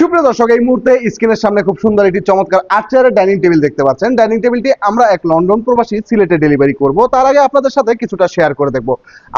সুপ্রিয় দর্শক, এই মুহূর্তে স্ক্রিনের সামনে খুব সুন্দর একটি চমৎকার আর্চারের ডাইনিং টেবিল দেখতে পাচ্ছেন। ডাইনিং টেবিলটি আমরা এক লন্ডন প্রবাসী সিলেটে ডেলিভারি করব। তার আগে আপনাদের সাথে কিছুটা শেয়ার করে দেখব।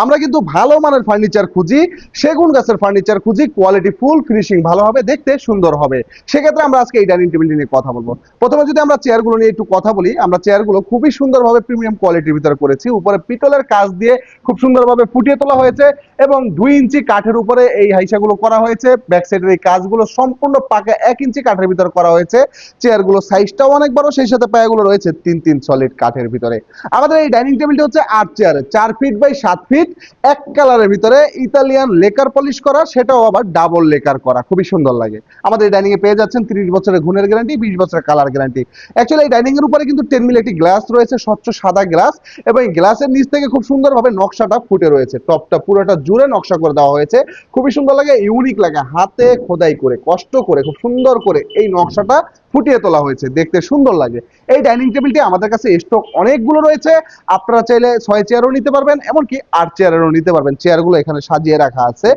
আমরা কিন্তু ভালো মানের ফার্নিচার খুঁজি, সেগুন গাছের ফার্নিচার খুঁজি কোয়ালিটি ফুল ফিনিশিং ভালো হবে, দেখতে সুন্দর হবে। সেক্ষেত্রে আমরা আজকে এই ডাইনিং টেবিলটি নিয়ে কথা বলব। প্রথমে যদি আমরা চেয়ারগুলো নিয়ে একটু কথা বলি, আমরা চেয়ারগুলো খুবই সুন্দরভাবে প্রিমিয়াম কোয়ালিটির ভিতরে করেছি। উপরে পিতলের কাজ দিয়ে খুব সুন্দরভাবে ফুটিয়ে তোলা হয়েছে এবং দুই ইঞ্চি কাঠের উপরে এই হাইসাগুলো করা হয়েছে। ব্যাক সাইডের এই কাজগুলো সম্পূর্ণ পাকা এক ইঞ্চি কাঠের ভিতরে করা হয়েছে। চেয়ারগুলো সাইজটাও অনেক বড়, সেই সাথে পায়াগুলো রয়েছে তিন তিন সলিড কাঠের ভিতরে। আমাদের এই ডাইনিং টেবিলটি হচ্ছে আট চেয়ার চার ফিট বাই সাত ফিট এক কালারের ভিতরে ইতালিয়ান লেকার পলিশ করা, সেটাও আবার ডাবল লেকার করা, খুবই সুন্দর লাগে। আমাদের এই এ পেয়ে যাচ্ছেন তিরিশ বছরের গুণের গ্যারান্টি বিশ বছরের কালার গ্যারান্টি অ্যাকচুয়ালি এই ডাইনিং এর উপরে কিন্তু টেন মিলি একটি গ্লাস রয়েছে, স্বচ্ছ সাদা গ্লাস এবং গ্লাসের নিচ থেকে খুব সুন্দরভাবে নকশাটা ফুটে রয়েছে। টপটা পুরোটা জুড়ে নকশা করে দেওয়া হয়েছে। খুবই সুন্দর লাগে ইউনিক লাগে, হাতে খোদাই করে, কষ্ট করে, খুব সুন্দর করে এই নকশাটা ফুটিয়ে তোলা হয়েছে। দেখতে সুন্দর লাগে। এই ডাইনিং টেবিলটি আমাদের কাছে স্টক অনেকগুলো রয়েছে। আপনারা চাইলে ছয় চেয়ারও নিতে পারবেন, এমনকি আট চেয়ারেরও নিতে পারবেন। চেয়ারগুলো এখানে সাজিয়ে রাখা আছে।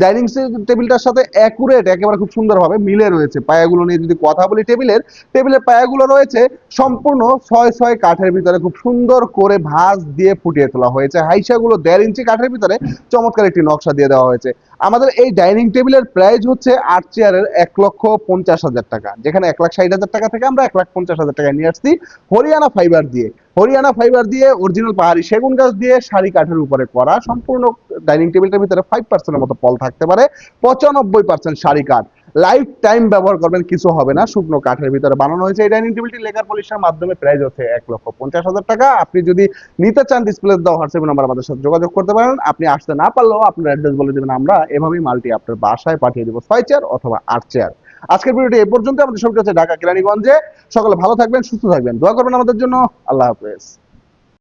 ডাইনিং টেবিলটার সাথে অ্যাকুরেট একেবারে খুব সুন্দরভাবে মিলে রয়েছে। পায়াগুলো নিয়ে যদি কথা বলি টেবিলের টেবিলের পায়াগুলো রয়েছে সম্পূর্ণ ছয় ছয় কাঠের ভিতরে খুব সুন্দর করে ভাঁজ দিয়ে ফুটিয়ে তোলা হয়েছে। হাইসাগুলো দেড় ইঞ্চি কাঠের ভিতরে চমৎকার একটি নকশা দিয়ে দেওয়া হয়েছে। আমাদের এই ডাইনিং টেবিলের প্রাইস হচ্ছে আট চেয়ারের এক লক্ষ পঞ্চাশ হাজার টাকা, যেখানে এক লাখ ষাট হাজার টাকা থেকে আমরা এক লাখ পঞ্চাশ হাজার টাকা নিয়ে আসছি হরিয়ানা ফাইবার দিয়ে। হরিয়ানা ফাইবার দিয়ে অরিজিনাল পাহাড়ি সেগুন গাছ দিয়ে শাড়ি কাঠের উপরে করা, সম্পূর্ণ ডাইনিং টেবিলটার ভিতরে ফাইভ পার্সেন্টের মতো ফল থাকতে পারে, পঁচানব্বই পার্সেন্ট শাড়ি কাঠ। লাইফ টাইম ব্যবহার করবেন, কিছু হবে না। শুকনো কাঠের ভিতরে বানানো হয়েছে। এই ডাইনিং টেবিলটি লেকার পলিশের মাধ্যমে প্রাইস হচ্ছে এক লক্ষ পঞ্চাশ হাজার টাকা। আপনি যদি নিতে চান ডিসপ্লে দেওয়া হোয়াটসঅ্যাপ নাম্বার আমাদের সাথে যোগাযোগ করতে পারেন। আপনি আসতে না পারলেও আপনার অ্যাড্রেস বলে দেবেন, আমরা এভাবেই মালটি আপনার বাসায় পাঠিয়ে দেবো। ছয় চেয়ার অথবা আট চেয়ার আজকের ভিডিওটি এ পর্যন্ত আমাদের সবটি হচ্ছে ঢাকা কেরানীগঞ্জে। সকলে ভালো থাকবেন, সুস্থ থাকবেন। দোয়া করবেন আমাদের জন্য। আল্লাহ হাফেজ।